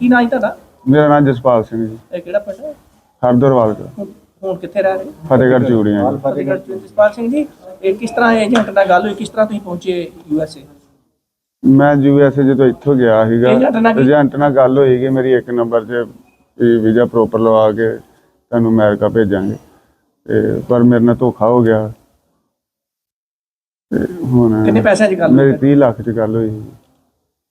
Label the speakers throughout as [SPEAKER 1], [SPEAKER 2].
[SPEAKER 1] ਕੀ ਨਾਂ ਤੁਹਾਡਾ?
[SPEAKER 2] ਮੇਰਾ ਨਾਮ ਜਸਪਾਲ ਸਿੰਘ ਜੀ।
[SPEAKER 1] ਇਹ ਕਿਹੜਾ ਪਿੰਡ ਹੈ?
[SPEAKER 2] ਹਰਦਰਵਾਲ ਤੋਂ
[SPEAKER 1] ਹੁਣ ਹੁਣ ਕਿੱਥੇ ਰਹਿ ਰਹੇ ਹੋ?
[SPEAKER 2] ਫਤਿਹਗੜ੍ਹ ਚੂੜੀਆਂ ਜੀ।
[SPEAKER 1] ਫਤਿਹਗੜ੍ਹ ਚ। ਜਸਪਾਲ ਸਿੰਘ ਜੀ ਇਹ ਕਿਸ ਤਰ੍ਹਾਂ ਏਜੰਟ ਨਾਲ ਗੱਲ ਹੋਈ? ਕਿਸ ਤਰ੍ਹਾਂ ਤੁਸੀਂ ਪਹੁੰਚੇ ਯੂ ਐਸ ਏ?
[SPEAKER 2] ਮੈਂ ਯੂਐਸਏ ਜਦੋਂ ਇੱਥੋਂ ਗਿਆ ਸੀਗਾ
[SPEAKER 1] ਏਜੰਟ ਨਾਲ ਕੀ-
[SPEAKER 2] ਏਜੰਟ ਨਾਲ ਗੱਲ ਹੋਈ ਕਿ ਮੇਰੀ ਇੱਕ ਨੰਬਰ 'ਚ ਵੀਜ਼ਾ ਪ੍ਰੋਪਰ ਲਵਾ ਕੇ ਤੁਹਾਨੂੰ ਅਮਰੀਕਾ ਭੇਜਾਂਗੇ। ਤੇ ਪਰ ਮੇਰੇ ਨਾਲ ਧੋਖਾ ਹੋ ਗਿਆ। ਤੇ ਹੁਣ
[SPEAKER 1] ਕਿੰਨੇ ਪੈਸਿਆਂ 'ਚ ਗੱਲ
[SPEAKER 2] ਮੇਰੀ
[SPEAKER 1] ਹੋਈ
[SPEAKER 2] 30 ਲੱਖ 'ਚ ਗੱਲ ਹੋਈ। ਸੀ।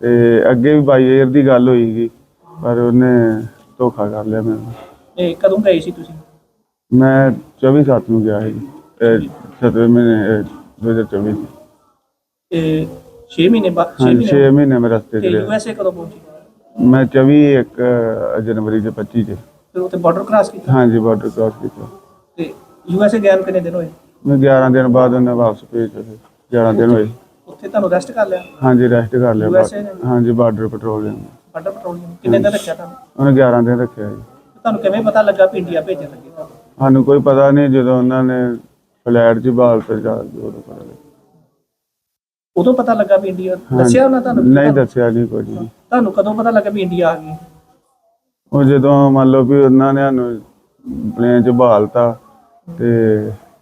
[SPEAKER 2] ਤੇ ਅੱਗੇ ਵੀ ਬਾਈ ਏਅਰ ਦੀ ਗੱਲ ਹੋਈ ਸੀ ਪਰ ਉਹਨੇ ਧੋਖਾ ਕਰ ਲਿਆ ਮੈਨੂੰ
[SPEAKER 1] ਇਹ ਕਦੋਂ ਗਏ ਸੀ ਤੁਸੀਂ?
[SPEAKER 2] ਮੈਂ 24 ਸੱਤ ਨੂੰ ਗਿਆ ਸੀ 7 ਮਹੀਨੇ ਅਹ 2024 ਚ।
[SPEAKER 1] ਇਹ 6 ਮਹੀਨੇ ਬਾਅਦ 6
[SPEAKER 2] ਹਾਂਜੀ 6
[SPEAKER 1] ਮਹੀਨੇ
[SPEAKER 2] ਮਹੀਨੇ ਮੈਂ ਰਸਤੇ
[SPEAKER 1] ਤੇ
[SPEAKER 2] ਤੇ
[SPEAKER 1] ਕਦੋਂ ਪਹੁੰਚੇ?
[SPEAKER 2] ਮੈਂ 24 ਇੱਕ ਜਨਵਰੀ ਦੇ 25 ਚ।
[SPEAKER 1] ਫਿਰ ਉੱਥੇ ਬਾਰਡਰ ਕ੍ਰਾਸ ਕੀਤਾ?
[SPEAKER 2] ਹਾਂਜੀ ਬਾਰਡਰ ਕ੍ਰਾਸ ਕੀਤਾ।
[SPEAKER 1] ਤੇ ਯੂ ਐਸ ਏ ਗਿਆ ਕਿੰਨੇ ਦਿਨ ਹੋਏ?
[SPEAKER 2] ਮੈਂ 11 ਦਿਨ ਬਾਅਦ ਉਹਨੇ ਵਾਪਸ ਭੇਜਿਆ ਫਿਰ 11 ਦਿਨ ਹੋਏ।
[SPEAKER 1] ਉੱਥੇ ਤੁਹਾਨੂੰ ਰੈਸਟ ਕਰ ਲਿਆ?
[SPEAKER 2] ਹਾਂਜੀ ਰੈਸਟ ਕਰ ਲਿਆ
[SPEAKER 1] USA ਨੇ?
[SPEAKER 2] ਬਾਰਡਰ- ਹਾਂਜੀ ਬਾਰਡਰ ਪੈਟਰੋਲਿੰਗ
[SPEAKER 1] ਕਿੰਨੇ ਦਿਨ ਰੱਖਿਆ ਤੁਹਾਨੂੰ?
[SPEAKER 2] ਉਹਨੇ 11 ਦਿਨ ਰੱਖਿਆ ਜੀ।
[SPEAKER 1] ਤੁਹਾਨੂੰ ਕਿਵੇਂ ਪਤਾ ਲੱਗਾ ਵੀ ਇੰਡੀਆ ਭੇਜਣ ਲੱਗੇ ਤੁਹਾਨੂੰ?
[SPEAKER 2] ਸਾਨੂੰ ਕੋਈ ਪਤਾ ਨਹੀਂ ਜਦੋਂ ਉਹਨਾਂ ਨੇ ਫਲੈਟ 'ਚ ਬਾਲ ਤੇ ਜਾ ਉਦੋਂ ਪਤਾ ਲੱਗਾ।
[SPEAKER 1] ਉਦੋਂ ਪਤਾ ਲੱਗਾ ਵੀ ਇੰਡੀਆ ਦੱਸਿਆ ਉਹਨਾਂ ਤੁਹਾਨੂੰ
[SPEAKER 2] ਨਹੀਂ ਦੱਸਿਆ ਨਹੀਂ ਕੁਝ ਵੀ।
[SPEAKER 1] ਤੁਹਾਨੂੰ ਕਦੋਂ ਪਤਾ ਲੱਗਾ ਵੀ ਇੰਡੀਆ ਆ ਗਈ?
[SPEAKER 2] ਉਹ ਜਦੋਂ ਮੰਨ ਲਓ ਵੀ ਉਹਨਾਂ ਨੇ ਸਾਨੂੰ ਪਲੇਨ 'ਚ ਬਹਾਲਤਾ ਤੇ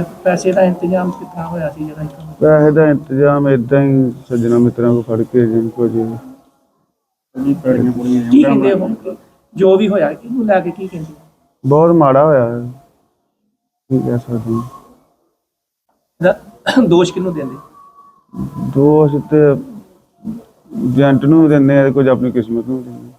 [SPEAKER 1] ਤੇ ਪੈਸੇ ਦਾ ਇੰਤਜ਼ਾਮ ਕਿੱਥਾਂ ਹੋਇਆ ਸੀ ਜਿਹੜਾ ਇੱਥੋਂ
[SPEAKER 2] ਪੈਸੇ ਦਾ ਇੰਤਜ਼ਾਮ ਇਦਾਂ ਹੀ ਸੱਜਣਾ ਮਿੱਤਰਾਂ ਕੋ ਫੜ ਕੇ ਜਿੰਨ ਕੋ ਜੀ
[SPEAKER 1] ਕੀ ਕਹਿੰਦੇ ਹੁਣ। ਜੋ ਵੀ ਹੋਇਆ ਕਿਹਨੂੰ ਲੈ ਕੇ ਕੀ ਕਹਿੰਦੇ?
[SPEAKER 2] ਬਹੁਤ ਮਾੜਾ ਹੋਇਆ। ਹੈ। ਕੀ ਕਹਿ ਸਕਦੇ ਹਾਂ।
[SPEAKER 1] ਇਹਦਾ ਦੋਸ਼ ਕਿਹਨੂੰ ਦਿੰਦੇ?
[SPEAKER 2] ਦੋਸ਼ ਤੇ ਏਜੰਟ ਨੂੰ ਦਿੰਦੇ ਆ ਕੁਝ ਆਪਣੀ ਕਿਸਮਤ ਨੂੰ ਦਿੰਦੇ